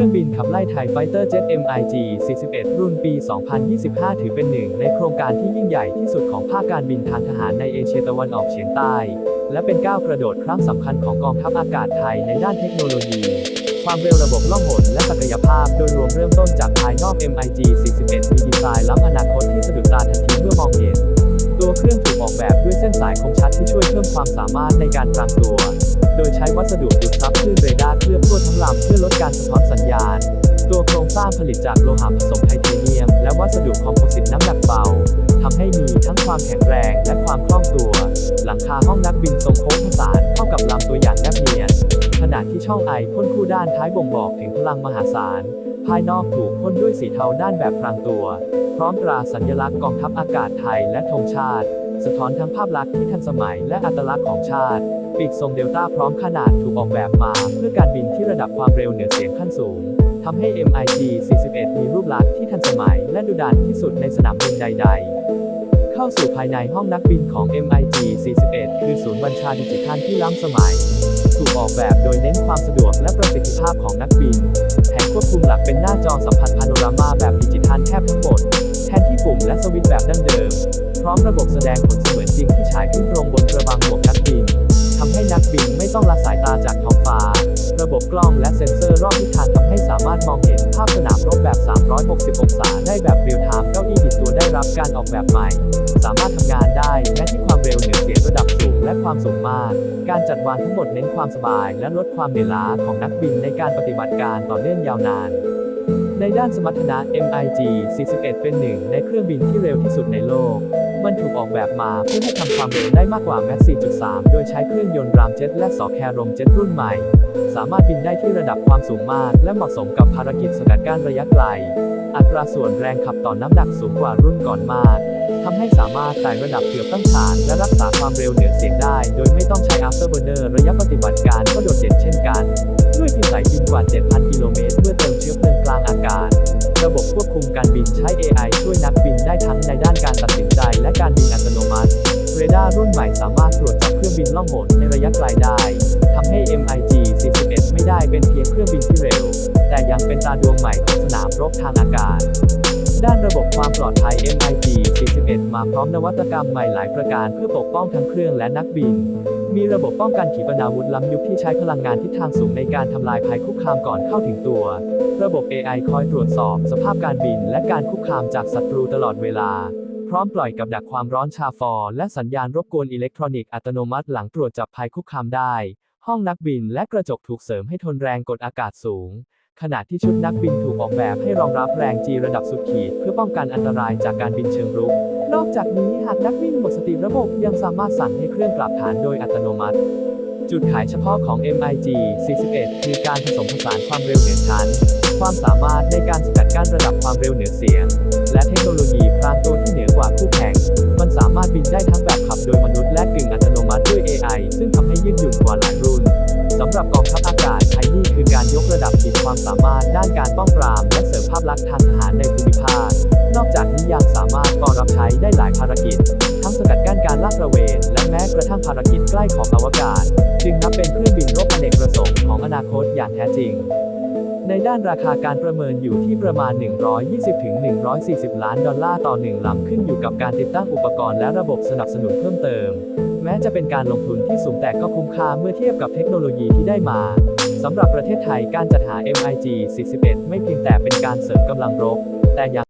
รื่องบินขับไล่ไทยไฟเตอร์เจ็ต MiG 41 รุ่นปี 2025 ถือเป็นหนึ่งในโครงการที่ยิ่งใหญ่ที่สุดของภาคการบินทางทหารในเอเชียตะวันออกเฉียงใต้ และเป็นก้าวกระโดดครั้งสำคัญของกองทัพอากาศไทยในด้านเทคโนโลยี ความเร็วระบบล่องหนและศักยภาพโดยรวมเริ่มต้นจากภายนอก MiG 41 มีดีไซน์ล้ำอนาคตที่สะดุดตาทันทีเมื่อมองเห็น ตัวเครื่องถูกออกแบบ ส้นสายคมชัดที่ช่วยเพิ่มความสามารถในการพรางตัว โดยใช้วัสดุดูดซับคลื่นเรดาร์เคลือบทั่วทั้งลำเพื่อลดการสะท้อนสัญญาณ ตัวโครงสร้างผลิตจากโลหะผสมไทเทเนียม และวัสดุคอมโพสิตน้ำหนักเบาทำให้มีทั้งความแข็งแรงและความคล่องตัว หลังคาห้องนักบินทรงโค้งผสานเข้ากับลำตัวอย่างแนบเนียนขณะที่ช่องไอพ่นคู่ด้านท้ายบ่งบอกถึงพลังมหาศาล ภายนอกถูกพ่นด้วยสีเทาด้านแบบพรางตัว พร้อมตราสัญลักษณ์กองทัพอากาศไทยและธงชาติ สะท้อนทั้งภาพลักษณ์ที่ทันสมัยและอัตลักษณ์ของชาติ ปีกทรงเดลต้าพร้อมขนาดถูกออกแบบมา เพื่อการบินที่ระดับความเร็วเหนือเสียงขั้นสูงทำให้ MiG 41 มีรูปลักษณ์ที่ทันสมัยและดุดันที่สุดในสนามบินใด ๆ เข้าสู่ภายในห้องนักบินของ MiG 41 คือศูนย์บัญชาดิจิทัลที่ล้ำสมัย ถูกออกแบบโดยเน้นความสะดวกและประสิทธิภาพของนักบิน แผงควบคุมหลักเป็นหน้าจอสัมผัสพาโนรามาแบบดิจิทัลแทบทั้งหมด แทนที่ปุ่มและสวิตช์แบบดั้งเดิม ร้อมระบบแสดงผลเสมือนจริงที่ฉายขึ้นตรงบนกระบังหมวกนักบินทำให้นักบินไม่ต้องละสายตาจากท้องฟ้า ระบบกล้องและเซ็นเซอร์รอบทิศทางทำให้สามารถมองเห็นภาพสนามรบแบบ 360 องศาได้แบบเรียลไทม์เก้าอี้ติดตัวได้รับการออกแบบใหม่ สามารถทำงานได้แม้ที่ความเร็วเหนือเสียงระดับสูงและความสูงมาก การจัดวางทั้งหมดเน้นความสบาย และลดความเหนื่อยล้าของนักบินในการปฏิบัติการต่อเนื่องยาวนาน ในด้านสมรรถนะ MiG 41 เป็นหนึ่งในเครื่องบินที่เร็วที่สุดในโลก มันถูกออกแบบมาเพื่อให้ทำความเร็วได้มากกว่า Mach 4.3 โดยใช้เครื่องยนต์รามเจ็ตและสอแครมเจ็ตรุ่นใหม่ สามารถบินได้ที่ระดับความสูงมาก และเหมาะสมกับภารกิจสกัดกั้นระยะไกล อัตราส่วนแรงขับต่อน้ำหนักสูงกว่ารุ่นก่อนมากทำให้สามารถไต่ระดับเกือบตั้งฐาน และรักษาความเร็วเหนือเสียงได้ โดยไม่ต้องใช้ afterburner ระยะปฏิบัติการก็โดดเด่นเช่นกัน ด้วยพิสัยบินกว่า 7,000 กิโลเมตรากาศ ระบบควบคุมการบินใช้ AI ช่วยนักบินได้ทั้งในด้านการตัดสินใจและการบินอัตโนมัติ เรดาร์รุ่นใหม่สามารถตรวจจับเครื่องบินล่องหนในระยะไกลได้ทำให้ MiG 41 ไม่ได้เป็นเพียงเครื่องบินที่เร็ว แต่ยังเป็นตาดวงใหม่ของสนามรบทางอากาศ ด้านระบบความปลอดภัย MiG 41 มาพร้อมนวัตกรรมใหม่หลายประการเพื่อปกป้องทั้งเครื่องและนักบิน มีระบบป้องกันขีปนาวุธล้ำยุคที่ใช้พลังงานทิศทางสูงในการทำลายภัยคุกคามก่อนเข้าถึงตัว ระบบ AI คอยตรวจสอบ สภาพการบิน และการคุกคามจากศัตรูตลอดเวลา พร้อมปล่อยกับดักความร้อนชาฟอร์และสัญญาณรบกวนอิเล็กทรอนิกส์อัตโนมัติหลังตรวจจับภัยคุกคามได้ ห้องนักบินและกระจกถูกเสริมให้ทนแรงกดอากาศสูง ขณะที่ชุดนักบินถูกออกแบบให้รองรับแรง G ระดับสุดขีด เพื่อป้องกันอันตรายจากการบินเชิงรุก นอกจากนี้หากนักบินหมดสติระบบยังสามารถสั่งให้เครื่องกลับฐานโดยอัตโนมัติ จุดขายเฉพาะของ MiG 41 คือการผสมผสานความเร็วเหนือชั้น ความสามารถในการสกัดกั้นระดับความเร็วเหนือเสียง และเทคโนโลยีพรางตัวที่เหนือกว่าคู่แข่ง มันสามารถบินได้ทั้งแบบขับโดยมนุษย์และกึ่งอัตโนมัติด้วย AI ซึ่งทำให้ยืดหยุ่นกว่าหลายรุ่นสำหรับกองทัพ สามารถด้านการป้องปรามและเสริมภาพลักษณ์ทางทหารในภูมิภาค นอกจากนี้ยังสามารถกอรับใช้ได้หลายภารกิจ ทั้งสกัดกั้นการลาดตระเวน และแม้กระทั่งภารกิจใกล้ของอวกาศ จึงนับเป็นเครื่องบินรบอเนกประสงค์ของอนาคตอย่างแท้จริงในด้านราคาการประเมินอยู่ที่ประมาณ 120-140 ล้านดอลลาร์ต่อหนึ่งลำขึ้นอยู่กับการติดตั้งอุปกรณ์และระบบสนับสนุนเพิ่มเติม แม้จะเป็นการลงทุนที่สูงแต่ก็คุ้มค่าเมื่อเทียบกับเทคโนโลยีที่ได้มา สำหรับประเทศไทยการจัดหา MiG 41 ไม่เพียงแต่เป็นการเสริมกำลังรบ แต่ยัง